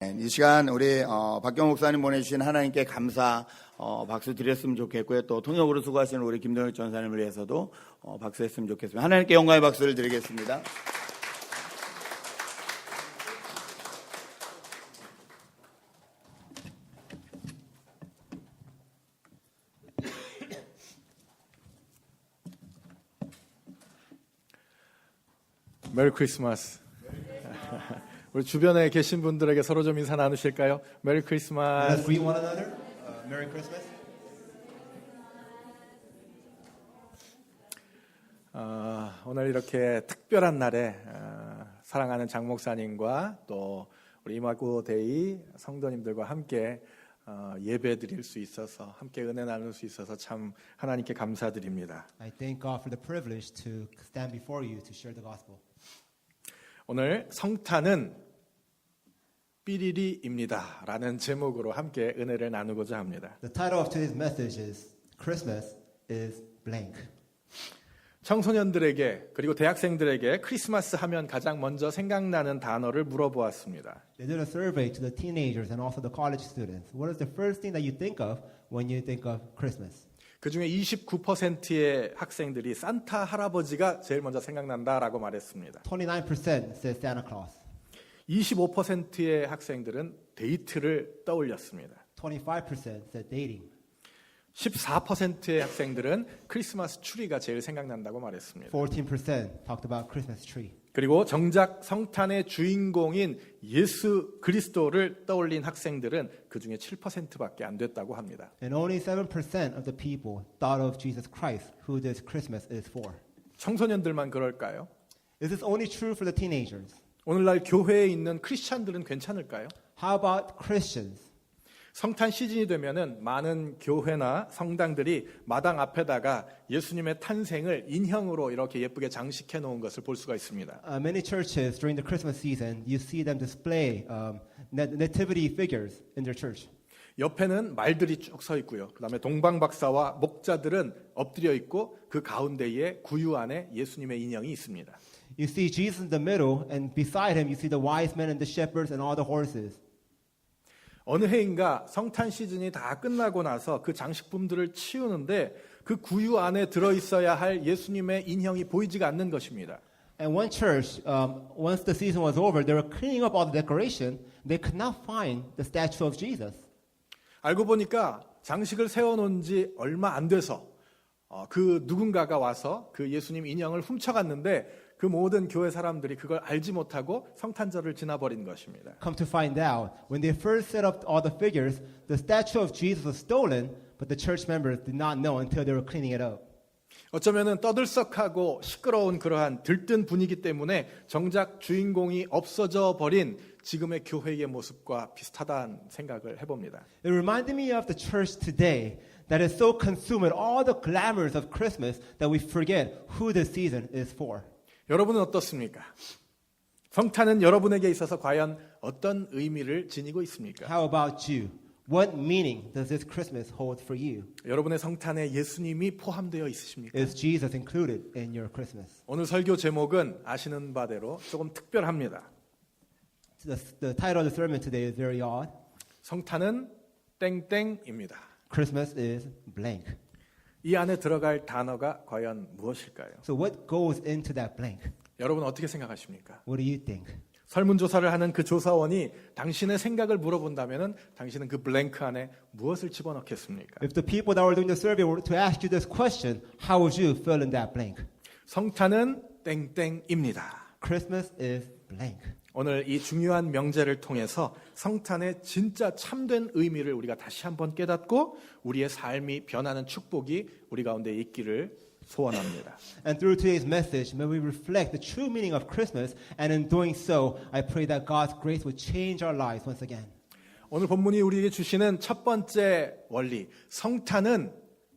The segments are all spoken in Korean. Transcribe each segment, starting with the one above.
네, 이 시간 우리 어, 박경 목사님 보내주신 하나님께 감사 어, 박수 드렸으면 좋겠고요. 또 통역으로 수고하시는 우리 김동혁 전사님을 위해서도 어, 박수했으면 좋겠습니다. 하나님께 영광의 박수를 드리겠습니다. 메리 크리스마스. 우리 주변에 계신 분들에게 서로 좀 인사 나누실까요? 메리 Let's 크리스마스. greet one another. Uh, Merry Christmas. 어, 오늘 이렇게 특별한 날에 어, 사랑하는 장 목사님과 또 우리 이마구 데이 성도님들과 함께 어, 예배 드릴 수 있어서 함께 은혜 나눌 수 있어서 참 하나님께 감사드립니다. I thank God for the privilege to stand before you to share the gospel. 오늘 성탄은 삐리리입니다. 라는 제목으로 함께 은혜를 나누고자 합니다. The title of today's message is Christmas is blank. 청소년들에게 그리고 대학생들에게 크리스마스 하면 가장 먼저 생각나는 단어를 물어보았습니다. They did a survey to the teenagers and also the college students. What is the first thing that you think of when you think of Christmas? 그 중에 29%의 학생들이 산타 할아버지가 제일 먼저 생각난다라고 말했습니다. 29% said Santa Claus. 25%의 학생들은 데이트를 떠올렸습니다. 25% said dating. 14%의 학생들은 크리스마스 추리가 제일 생각난다고 말했습니다. 14% talked about Christmas tree. 그리고 정작 성탄의 주인공인 예수 그리스도를 떠올린 학생들은 그 중에 7%밖에 안 됐다고 합니다. And only 7% of the people thought of Jesus Christ, who this Christmas is for. 청소년들만 그럴까요? Is this only true for the teenagers? 오늘날 교회에 있는 크리스찬들은 괜찮을까요? How about Christians? 성탄 시즌이 되면은 많은 교회나 성당들이 마당 앞에다가 예수님의 탄생을 인형으로 이렇게 예쁘게 장식해 놓은 것을 볼 수가 있습니다. Uh, many churches during the Christmas season, you see them display um, nat- nativity figures in their church. 옆에는 말들이 쭉 서 있고요. 그다음에 동방 박사와 목자들은 엎드려 있고 그 가운데에 구유 안에 예수님의 인형이 있습니다. You see Jesus in the middle, and beside him, you see the wise men and the shepherds and all the horses. 어느 해인가 성탄 시즌이 다 끝나고 나서 그 장식품들을 치우는데 그 구유 안에 들어 있어야 할 예수님의 인형이 보이지가 않는 것입니다. And one church, um, once the season was over, they were cleaning up all the decoration. They could not find the statue of Jesus. 알고 보니까 장식을 세워놓은 지 얼마 안 돼서 어, 그 누군가가 와서 그 예수님 인형을 훔쳐갔는데 그 모든 교회 사람들이 그걸 알지 못하고 성탄절을 지나버린 것입니다. Come to find out, when they first set up all the figures, the statue of Jesus was stolen, but the church members did not know until they were cleaning it up. 어쩌면은 떠들썩하고 시끄러운 그러한 들뜬 분위기 때문에 정작 주인공이 없어져 버린 지금의 교회의 모습과 비슷하다는 생각을 해봅니다. It reminded me of the church today that is so consumed with all the glamours of Christmas that we forget who this season is for. 여러분은 어떻습니까? 성탄은 여러분에게 있어서 과연 어떤 의미를 지니고 있습니까? How about you? What meaning does this Christmas hold for you? 여러분의 성탄에 예수님이 포함되어 있으십니까? Is Jesus included in your Christmas? 오늘 설교 제목은 아시는 바대로 조금 특별합니다. The, the title of the sermon today is very odd. 성탄은 땡땡입니다. Christmas is blank. 이 안에 들어갈 단어가 과연 무엇일까요? So what goes into that blank? 여러분 어떻게 생각하십니까? What do you think? 설문조사를 하는 그 조사원이 당신의 생각을 물어본다면 당신은 그 블랭크 안에 무엇을 집어넣겠습니까? If the people that were doing the survey were to ask you this question, how would you fill in that blank? 성탄은 땡땡입니다. Christmas is blank. 오늘 이 중요한 명제를 통해서 성탄의 진짜 참된 의미를 우리가 다시 한번 깨닫고 우리의 삶이 변하는 축복이 우리 가운데 있기를 소원합니다. And through today's message, may we reflect the true meaning of Christmas, and in doing so, I pray that God's grace would change our lives once again. 오늘 본문이 우리에게 주시는 첫 번째 원리, 성탄은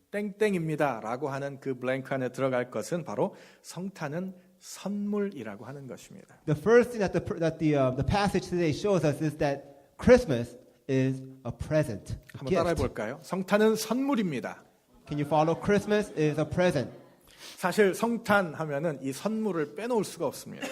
땡땡입니다. 라고 하는 그 블랭크 안에 들어갈 것은 바로 성탄은 선물이라고 하는 것입니다. The first thing that the, that the, uh, the passage today shows us is that Christmas is a present. a 한번 따라해. 볼까요? 성탄은 선물입니다. Can you follow? Christmas is a present. 사실 성탄 하면은 이 선물을 빼놓을 수가 없습니다.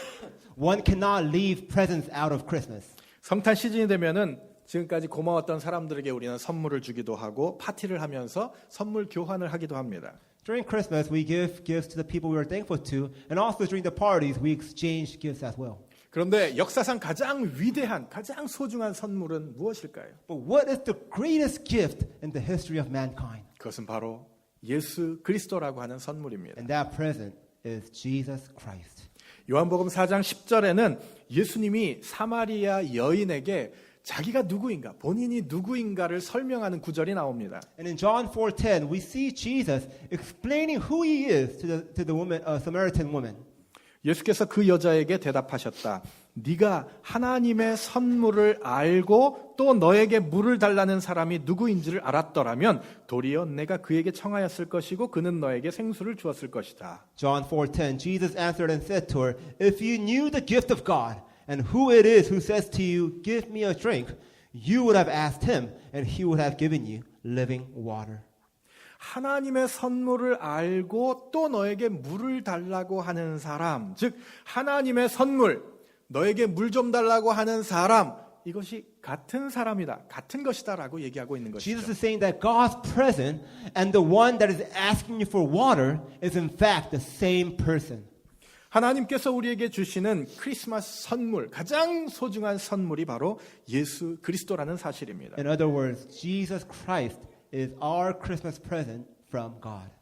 One cannot leave presents out of Christmas. 성탄 시즌이 되면은 지금까지 고마웠던 사람들에게 우리는 선물을 주기도 하고 파티를 하면서 선물 교환을 하기도 합니다. During Christmas, we give gifts to the people we are thankful to, and also during the parties, we exchange gifts as well. 그런데 역사상 가장 위대한, 가장 소중한 선물은 무엇일까요? But what is the greatest gift in the history of mankind? 그것은 바로 예수 그리스도라고 하는 선물입니다. And that present is Jesus Christ. 요한복음 4장 10절에는 예수님이 사마리아 여인에게 자기가 누구인가, 본인이 누구인가를 설명하는 구절이 나옵니다. And in John 4:10, we see Jesus explaining who he is to the, to the woman, uh, Samaritan woman. 예수께서 그 여자에게 대답하셨다. 네가 하나님의 선물을 알고 또 너에게 물을 달라는 사람이 누구인지를 알았더라면 도리어 내가 그에게 청하였을 것이고 그는 너에게 생수를 주었을 것이다. John 4:10 Jesus answered and said to her, "If you knew the gift of God and who it is who says to you, give me a drink, you would have asked him and he would have given you living water." 하나님의 선물을 알고 또 너에게 물을 달라고 하는 사람, 즉 하나님의 선물, 너에게 물 좀 달라고 하는 사람, 이것이 같은 사람이다, 같은 것이다라고 얘기하고 있는 것이죠. Jesus is saying that God's present and the one that is asking you for water is in fact the same person. 하나님께서 우리에게 주시는 크리스마스 선물, 가장 소중한 선물이 바로 예수 그리스도라는 사실입니다. In other words, Jesus Christ is our Christmas present from God.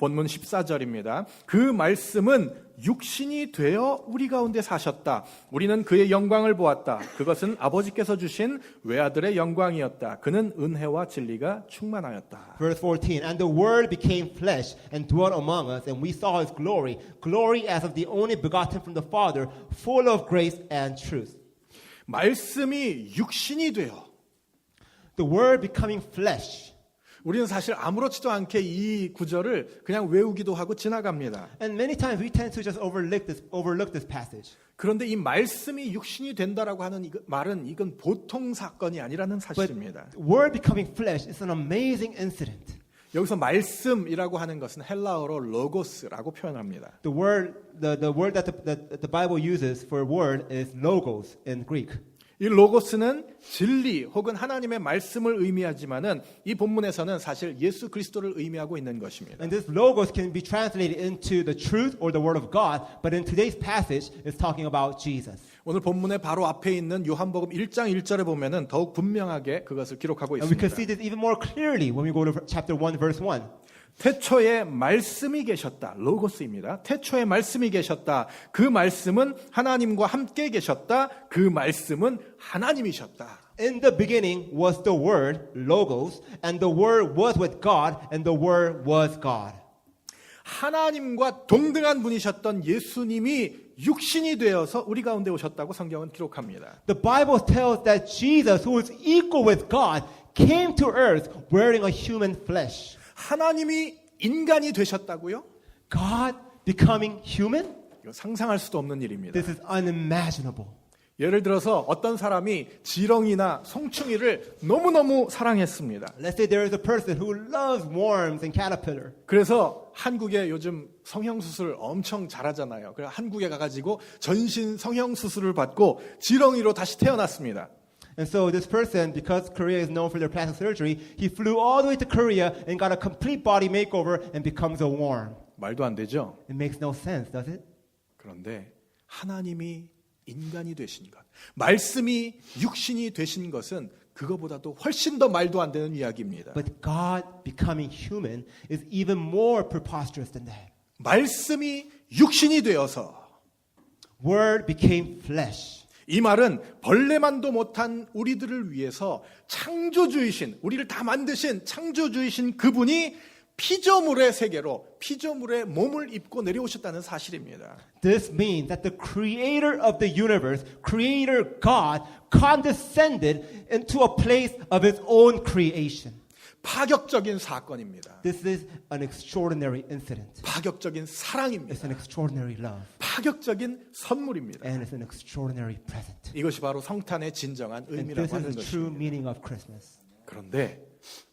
본문 14절입니다. 그 말씀은 육신이 되어 우리 가운데 사셨다. 우리는 그의 영광을 보았다. 그것은 아버지께서 주신 외아들의 영광이었다. 그는 은혜와 진리가 충만하였다. Verse 14, and the Word became flesh and dwelt among us, and we saw his glory, glory as of the only begotten from the Father, full of grace and truth. 말씀이 육신이 되어 The Word becoming flesh. 우리는 사실 아무렇지도 않게 이 구절을 그냥 외우기도 하고 지나갑니다. And many times we tend to just overlook this, overlook this passage. 그런데 이 말씀이 육신이 된다라고 하는 이거- 말은 이건 보통 사건이 아니라는 사실입니다. Word becoming flesh is an amazing incident. 여기서 말씀이라고 하는 것은 헬라어로 로고스라고 표현합니다. The word, the, the word that the, that the Bible uses for word is logos in Greek. 이 로고스는 진리 혹은 하나님의 말씀을 의미하지만은 이 본문에서는 사실 예수 그리스도를 의미하고 있는 것입니다. And this logos can be translated into the truth or the word of God, but in today's passage, it's talking about Jesus. 오늘 본문의 바로 앞에 있는 요한복음 1장 1절에 보면은 더욱 분명하게 그것을 기록하고 And we can 있습니다. see this even more clearly when we go to chapter 1, verse 1. 태초에 말씀이 계셨다. 로고스입니다. 태초에 말씀이 계셨다. 그 말씀은 하나님과 함께 계셨다. 그 말씀은 하나님이셨다. In the beginning was the word, logos, and the word was with God, and the word was God. 하나님과 동등한 분이셨던 예수님이 육신이 되어서 우리 가운데 오셨다고 성경은 기록합니다. The Bible tells that Jesus, who is equal with God, came to earth wearing a human flesh. 하나님이 인간이 되셨다고요? God becoming human? 이거 상상할 수도 없는 일입니다. This is unimaginable. 예를 들어서 어떤 사람이 지렁이나 송충이를 너무너무 사랑했습니다. Let's say there is a person who loves worms and caterpillar. 그래서 한국에 요즘 성형수술 엄청 잘하잖아요. 그래서 한국에 가가지고 전신 성형수술을 받고 지렁이로 다시 태어났습니다. And so this person, because Korea is known for their plastic surgery, he flew all the way to Korea and got a complete body makeover and becomes a worm. 말도 안 되죠? It makes no sense, does it? 그런데 하나님이 인간이 되신 것, 말씀이 육신이 되신 것은 그거보다도 훨씬 더 말도 안 되는 이야기입니다. But God becoming human is even more preposterous than that. 말씀이 육신이 되어서 Word became flesh. 이 말은 벌레만도 못한 우리들을 위해서 창조주이신 우리를 다 만드신 창조주이신 그분이 피조물의 세계로 피조물의 몸을 입고 내려오셨다는 사실입니다. This means that the creator of the universe, creator God, condescended into a place of his own creation. 파격적인 사건입니다. This is an extraordinary incident. 파격적인 It's 사랑입니다. an extraordinary love. 파격적인 선물입니다. And it's an extraordinary present. 이것이 바로 성탄의 진정한 And 의미라고 this is 하는 the true 것입니다. meaning of Christmas. 그런데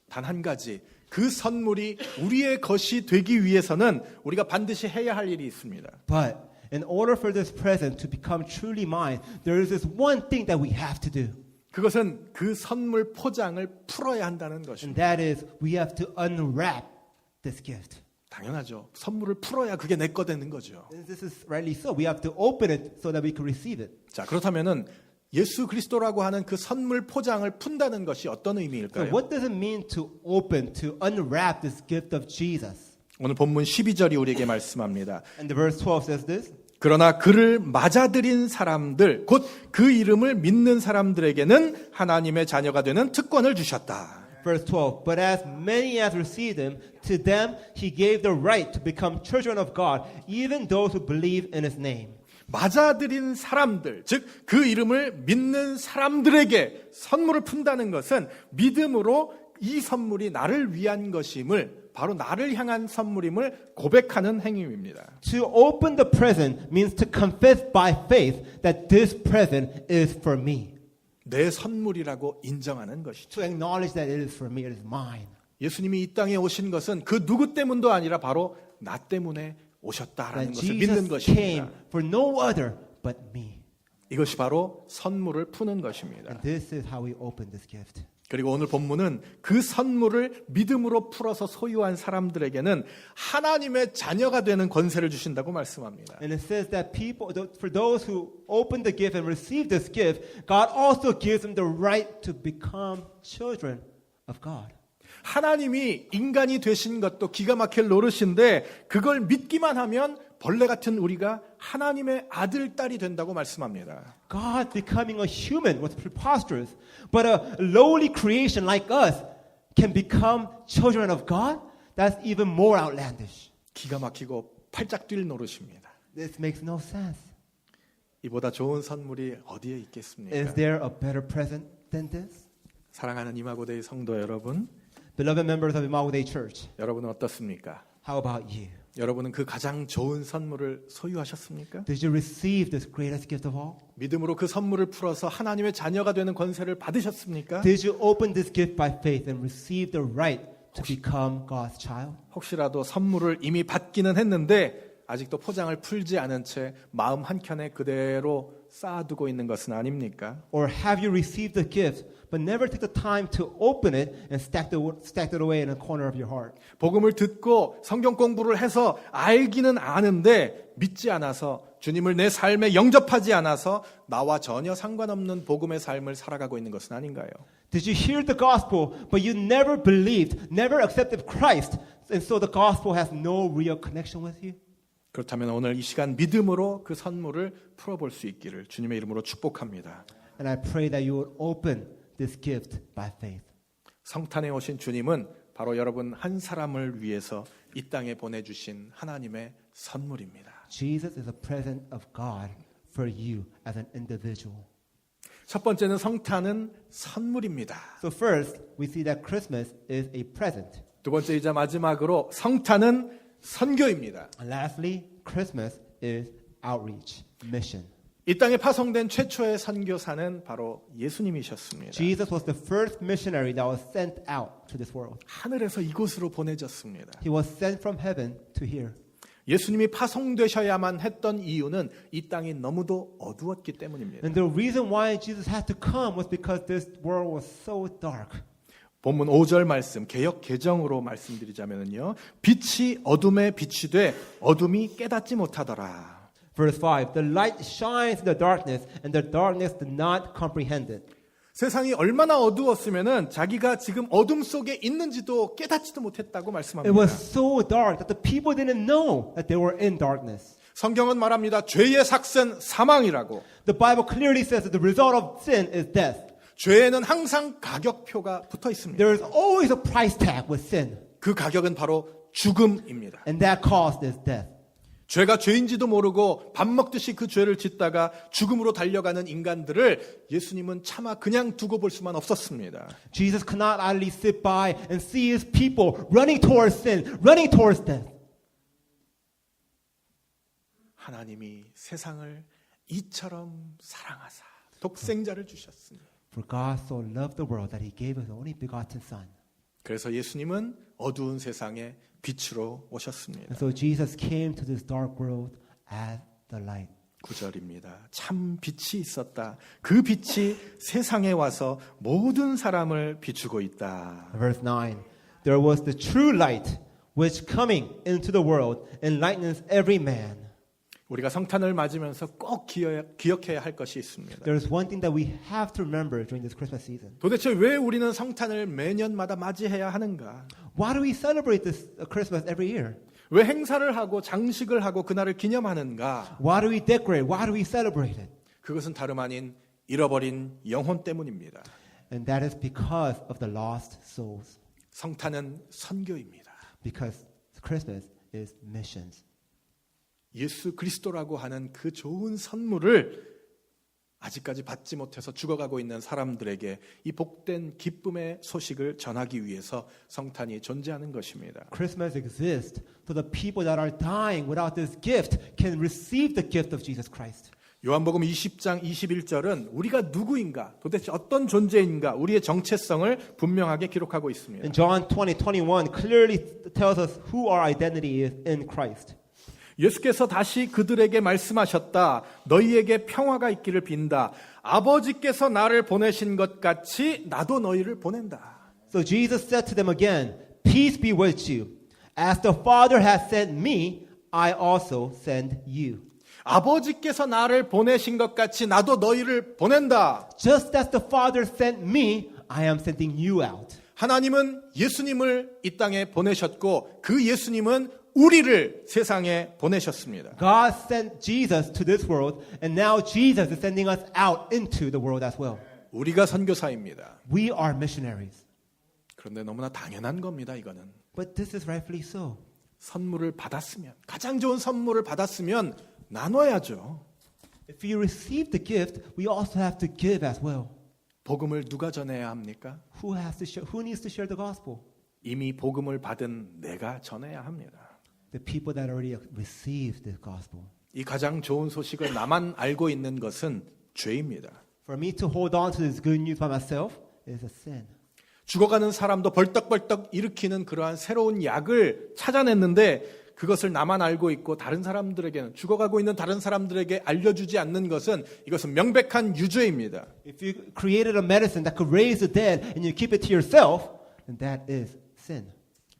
단 한 가지 그 선물이 우리의 것이 되기 위해서는 우리가 반드시 해야 할 일이 있습니다. But In order for this present to become truly mine, there is this one thing that we have to do. 그것은 그 선물 포장을 풀어야 한다는 And 것입니다. that is, we have to unwrap this gift. 당연하죠. 선물을 풀어야 그게 내 거 되는 거죠. And this is rightly so. We have to open it so that we can receive it. 자, 그렇다면은 예수 그리스도라고 하는 그 선물 포장을 푼다는 것이 어떤 So, 의미일까요? what does it mean to open, to unwrap this gift of Jesus? 오늘 본문 12절이 우리에게 말씀합니다. And the verse 12 says this 그러나 그를 맞아들인 사람들, 곧 그 이름을 믿는 사람들에게는 하나님의 자녀가 되는 특권을 주셨다. Verse 12 But as many as received him, to them he gave the right to become children of God, even those who believe in his name. 맞아들인 사람들, 즉 그 이름을 믿는 사람들에게 선물을 푼다는 것은 믿음으로 이 선물이 나를 위한 것임을 바로 나를 향한 선물임을 고백하는 행위입니다. To open the present means to confess by faith that this present is for me. 내 선물이라고 인정하는 것이죠. To acknowledge that it is for me, it is mine. 예수님이 이 땅에 오신 것은 그 누구 때문도 아니라 바로 나 때문에 오셨다라는 That 것을 믿는 Jesus came 것입니다. for no other but me. 이것이 바로 선물을 푸는 것입니다. And this is how we open this gift. 그리고 오늘 본문은 그 선물을 믿음으로 풀어서 소유한 사람들에게는 하나님의 자녀가 되는 권세를 주신다고 말씀합니다. And it says that people, for those who open the gift and receive this gift, God also gives them the right to become children of God. 하나님이 인간이 되신 것도 기가 막힐 노릇인데 그걸 믿기만 하면 벌레 같은 우리가 하나님의 아들, 딸이 된다고 말씀합니다. God becoming a human was preposterous, but a lowly creation like us can become children of God? That's even more outlandish. 기가 막히고 팔짝 뛸 노릇입니다. This makes no sense. 이보다 좋은 선물이 어디에 Is 있겠습니까? there a better present than this? 사랑하는 이마고데이 성도 여러분, Beloved members of Imago Day Church, 여러분은 어떻습니까? how about you? 여러분은 그 가장 좋은 선물을 소유하셨습니까? Did you receive this greatest gift of all? 믿음으로 그 선물을 풀어서 하나님의 자녀가 되는 권세를 받으셨습니까? Did you open this gift by faith and receive the right to become God's child? 혹시라도 선물을 이미 받기는 했는데 아직도 포장을 풀지 않은 채 마음 한켠에 그대로 쌓아두고 있는 것은 아닙니까? Or have you received the gift but never took the time to open it and stacked it, stacked it away in a corner of your heart? 복음을 듣고 성경 공부를 해서 알기는 아는데 믿지 않아서 주님을 내 삶에 영접하지 않아서 나와 전혀 상관없는 복음의 삶을 살아가고 있는 것은 아닌가요? Did you hear the gospel but you never believed, never accepted Christ, and so the gospel has no real connection with you? 그렇다면 오늘 이 시간 믿음으로 그 선물을 풀어볼 수 있기를 주님의 이름으로 축복합니다. And I pray that you would open this gift by faith. 성탄에 오신 주님은 바로 여러분 한 사람을 위해서 이 땅에 보내주신 하나님의 선물입니다. Jesus is a present of God for you as an individual. 첫 번째는 성탄은 선물입니다. So first, we see that Christmas is a present. 두 번째이자 마지막으로 성탄은 선교입니다. And lastly, Christmas is outreach, mission. 이 땅에 파송된 최초의 선교사는 바로 예수님이셨습니다. Jesus was the first missionary that was sent out to this world. 하늘에서 이곳으로 보내졌습니다. He was sent from heaven to here. 예수님이 파송되셔야만 했던 이유는 이 땅이 너무도 어두웠기 때문입니다. And the reason why Jesus had to come was because this world was so dark. 본문 5절 말씀 개역 개정으로 말씀드리자면요. 빛이 어둠에 빛이 돼 어둠이 깨닫지 못하더라. Verse 5 The light shines in the darkness, and the darkness did not comprehend it. 세상이 얼마나 어두웠으면은 자기가 지금 어둠 속에 있는지도 깨닫지도 못했다고 It 말씀합니다. was so dark that the people didn't know that they were in darkness. 성경은 말합니다. 죄의 삭은 사망이라고. The Bible clearly says that the result of sin is death. 죄에는 항상 가격표가 붙어 있습니다. There is always a price tag with sin, 그 가격은 바로 죽음입니다. and that cost is death. 죄가 죄인지도 모르고 밥 먹듯이 그 죄를 짓다가 죽음으로 달려가는 인간들을 예수님은 차마 그냥 두고 볼 수만 없었습니다. Jesus could not idly sit by and see his people running towards sin, running towards death. 하나님이 세상을 이처럼 사랑하사 독생자를 주셨습니다. For God so loved the world that he gave his only begotten Son. 그래서 예수님은 어두운 세상에 빛으로 오셨습니다. And so Jesus came to this dark world as the light. 9절입니다. 참 빛이 있었다. 그 빛이 세상에 와서 모든 사람을 비추고 있다. Verse 9 There was the true light, which coming into the world enlightens every man. 우리가 성탄을 맞으면서 꼭 기여, 기억 해야 할 것이 있습니다. There's one thing that we have to remember during this Christmas season. 도대체 왜 우리는 성탄을 매년마다 맞이해야 하는가? Why do we celebrate this uh, Christmas every year? 왜 행사를 하고 장식을 하고 그날을 기념하는가? Why do we decorate? Why do we celebrate it? 그것은 다름 아닌 잃어버린 영혼 때문입니다. And that is because of the lost souls. 성탄은 선교입니다. Because Christmas is missions. 예수 그리스도라고 하는 그 좋은 선물을 아직까지 받지 못해서 죽어가고 있는 사람들에게 이 복된 기쁨의 소식을 전하기 위해서 성탄이 존재하는 것입니다. Christmas exists so the people that are dying without this gift can receive the gift of Jesus Christ. 요한복음 20장 21절은 우리가 누구인가, 도대체 어떤 존재인가, 우리의 정체성을 분명하게 기록하고 있습니다. And John 20, 21 clearly tells us who our identity is in Christ. 예수께서 다시 그들에게 말씀하셨다. 너희에게 평화가 있기를 빈다. 아버지께서 나를 보내신 것 같이 나도 너희를 보낸다. So Jesus said to them again, Peace be with you. As the Father has sent me, I also send you. 아버지께서 나를 보내신 것 같이 나도 너희를 보낸다. Just as the Father sent me, I am sending you out. 하나님은 예수님을 이 땅에 보내셨고 그 예수님은 우리를 세상에 보내셨습니다. God sent Jesus to this world, and now Jesus is sending us out into the world as well. 우리가 선교사입니다. We are missionaries. 그런데 너무나 당연한 겁니다, 이거는. But this is rightfully so. 선물을 받았으면 가장 좋은 선물을 받았으면 나눠야죠. If you receive the gift, we also have to give as well. 복음을 누가 전해야 합니까? Who has to share, who needs to share the gospel? 이미 복음을 받은 내가 전해야 합니다. The people that already received the gospel. 이 가장 좋은 소식을 나만 알고 있는 것은 죄입니다. For me to hold on to this good news by myself is a sin. 죽어가는 사람도 벌떡벌떡 일으키는 그러한 새로운 약을 찾아냈는데 그것을 나만 알고 있고 다른 사람들에게는 죽어가고 있는 다른 사람들에게 알려주지 않는 것은 이것은 명백한 유죄입니다. If you created a medicine that could raise the dead and you keep it to yourself, then that is sin.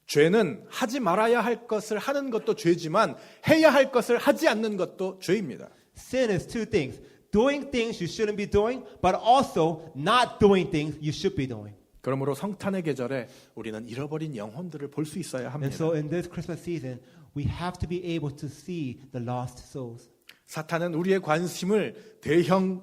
죄는 하지 말아야 할 것을 하는 것도 죄지만 해야 할 것을 하지 않는 것도 죄입니다. Sin is two things doing things you shouldn't be doing, but also not doing things you should be doing. 그러므로 성탄의 계절에 우리는 잃어버린 영혼들을 볼 수 있어야 And 합니다. so in this Christmas season, we have to be able to see the lost souls. 사탄은 우리의 관심을 대형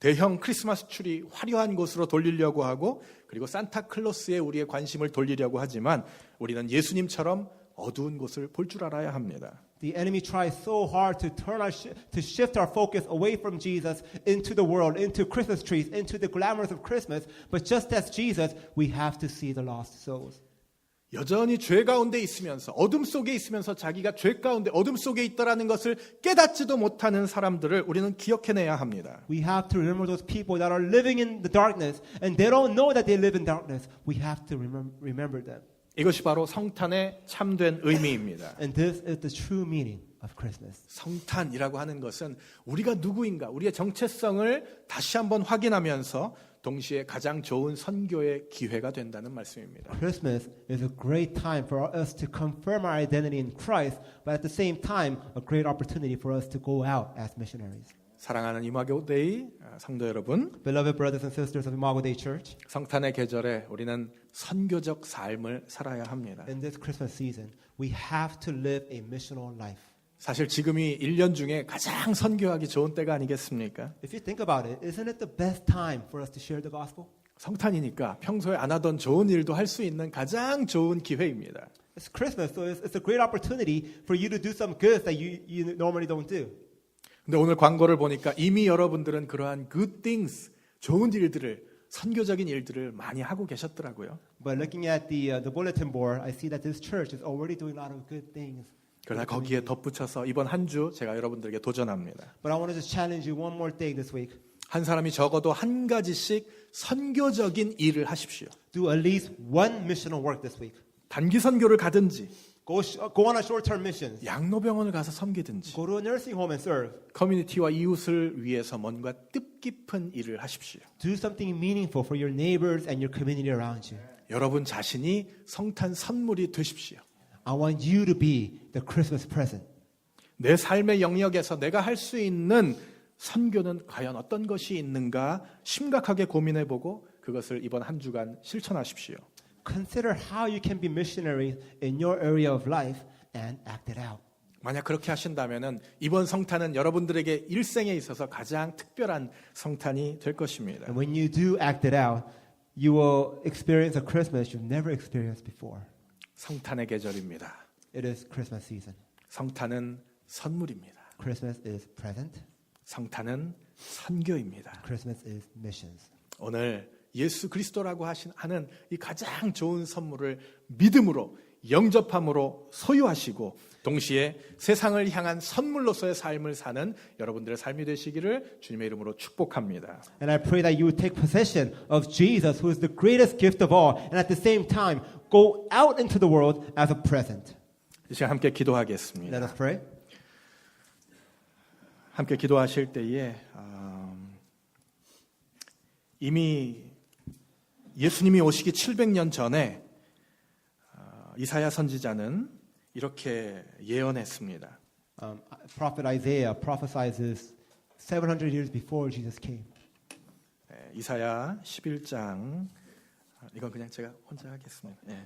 대형 크리스마스 추리 화려한 곳으로 돌리려고 하고 그리고 산타클로스에 우리의 관심을 돌리려고 하지만 우리는 예수님처럼 어두운 곳을 볼 줄 알아야 합니다. The enemy tries so hard to turn our shi- to shift our focus away from Jesus into the world, into Christmas trees, into the glamours of Christmas. But just as Jesus, we have to see the lost souls. 여전히 죄 가운데 있으면서 어둠 속에 있으면서 자기가 죄 가운데 어둠 속에 있다라는 것을 깨닫지도 못하는 사람들을 우리는 기억해내야 합니다. We have to remember those people that are living in the darkness and they don't know that they live in darkness. We have to remem- remember them. 이것이 바로 성탄의 참된 의미입니다. And this is the true meaning of Christmas. 성탄이라고 하는 것은 우리가 누구인가, 우리의 정체성을 다시 한번 확인하면서 동시에 가장 좋은 선교의 기회가 된다는 말씀입니다. Christmas is a great time for us to confirm our identity in Christ, but at the same time, a great opportunity for us to go out as missionaries. 사랑하는 이마교 데이 성도 여러분, Beloved brothers and sisters of Imago Day Church, 성탄의 계절에 우리는 선교적 삶을 살아야 합니다. in this Christmas season, we have to live a missional life. 사실 지금이 1년 중에 가장 선교하기 좋은 때가 아니겠습니까? If you think about it, isn't it the best time for us to share the gospel? 성탄이니까 평소에 안 하던 좋은 일도 할 수 있는 가장 좋은 기회입니다. It's Christmas, so it's, it's a great opportunity for you to do some good that you, you normally don't do. 근데 오늘 광고를 보니까 이미 여러분들은 그러한 good things, 좋은 일들을 선교적인 일들을 많이 하고 계셨더라고요. But looking at the, uh, the bulletin board, I see that this church is already doing a lot of good things. 그러나 거기에 덧붙여서 이번 한 주 제가 여러분들에게 도전합니다. But I want to just challenge you one more thing this week. 한 사람이 적어도 한 가지씩 선교적인 일을 하십시오. Do at least one missional work this week. 단기 선교를 가든지 Go, go on a short-term mission. 양로병원을 가서 섬기든지 Go to a nursing home and serve. 커뮤니티와 이웃을 위해서 뭔가 뜻깊은 일을 하십시오. Do something meaningful for your neighbors and your community around you. 여러분 자신이 성탄 선물이 되십시오. I want you to be the Christmas present. 내 삶의 영역에서 내가 할 수 있는 선교는 과연 어떤 것이 있는가 심각하게 고민해 보고 그것을 이번 한 주간 실천하십시오. Consider how you can be missionaries in your area of life and act it out. 만약 그렇게 하신다면은 이번 성탄은 여러분들에게 일생에 있어서 가장 특별한 성탄이 될 것입니다. And when you do act it out, you will experience a Christmas you've never experienced before. 성탄의 계절입니다. It is Christmas season. 성탄은 선물입니다. Christmas is present. 성탄은 선교입니다. Christmas is missions. 오늘 예수 그리스도라고 하신 하는 이 가장 좋은 선물을 믿음으로 영접함으로 소유하시고 동시에 세상을 향한 선물로서의 삶을 사는 여러분들의 삶이 되시기를 주님의 이름으로 축복합니다. And I pray that you would take possession of Jesus, who is the greatest gift of all, and at the same time go out into the world as a present. 이 시간 함께 기도하겠습니다. Let us pray. 함께 기도하실 때에 음, 이미 예수님이 오시기 700년 전에 어, 이사야 선지자는 이렇게 예언했습니다. Um, Prophet Isaiah prophesies this 700 years before Jesus came. 예, 이사야 11장 아, 이건 그냥 제가 혼자 하겠습니다. 예.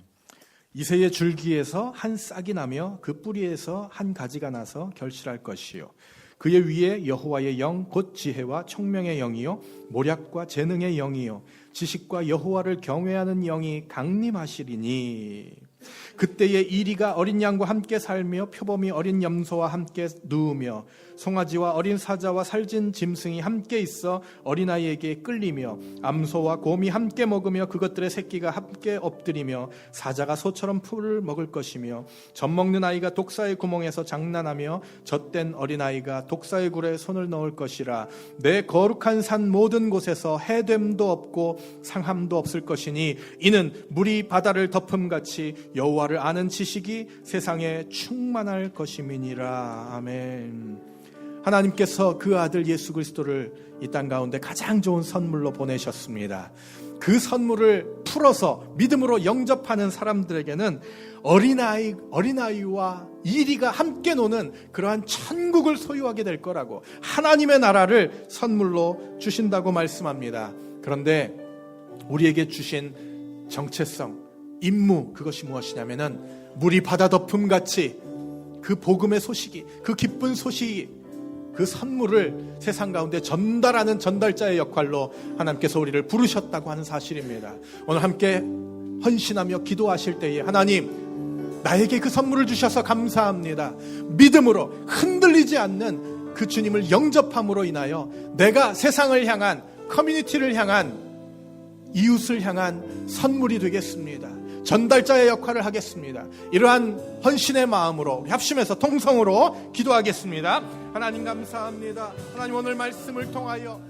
이새의 줄기에서 한 싹이 나며 그 뿌리에서 한 가지가 나서 결실할 것이요 그의 위에 여호와의 영 곧 지혜와 총명의 영이요 모략과 재능의 영이요 지식과 여호와를 경외하는 영이 강림하시리니. 그때에 이리가 어린 양과 함께 살며 표범이 어린 염소와 함께 누우며 송아지와 어린 사자와 살진 짐승이 함께 있어 어린아이에게 끌리며 암소와 곰이 함께 먹으며 그것들의 새끼가 함께 엎드리며 사자가 소처럼 풀을 먹을 것이며 젖 먹는 아이가 독사의 구멍에서 장난하며 젖된 어린아이가 독사의 굴에 손을 넣을 것이라 내 거룩한 산 모든 곳에서 해됨도 없고 상함도 없을 것이니 이는 물이 바다를 덮음같이 여호와를 아는 지식이 세상에 충만할 것임이니라 아멘. 하나님께서 그 아들 예수 그리스도를 이 땅 가운데 가장 좋은 선물로 보내셨습니다. 그 선물을 풀어서 믿음으로 영접하는 사람들에게는 어린아이, 어린아이와 이리가 함께 노는 그러한 천국을 소유하게 될 거라고 하나님의 나라를 선물로 주신다고 말씀합니다. 그런데 우리에게 주신 정체성, 임무, 그것이 무엇이냐면은 물이 바다 덮음 같이 그 복음의 소식이, 그 기쁜 소식이 그 선물을 세상 가운데 전달하는 전달자의 역할로 하나님께서 우리를 부르셨다고 하는 사실입니다. 오늘 함께 헌신하며 기도하실 때에 하나님 나에게 그 선물을 주셔서 감사합니다. 믿음으로 흔들리지 않는 그 주님을 영접함으로 인하여 내가 세상을 향한 커뮤니티를 향한 이웃을 향한 선물이 되겠습니다. 전달자의 역할을 하겠습니다. 이러한 헌신의 마음으로 합심해서 통성으로 기도하겠습니다. 하나님 감사합니다. 하나님 오늘 말씀을 통하여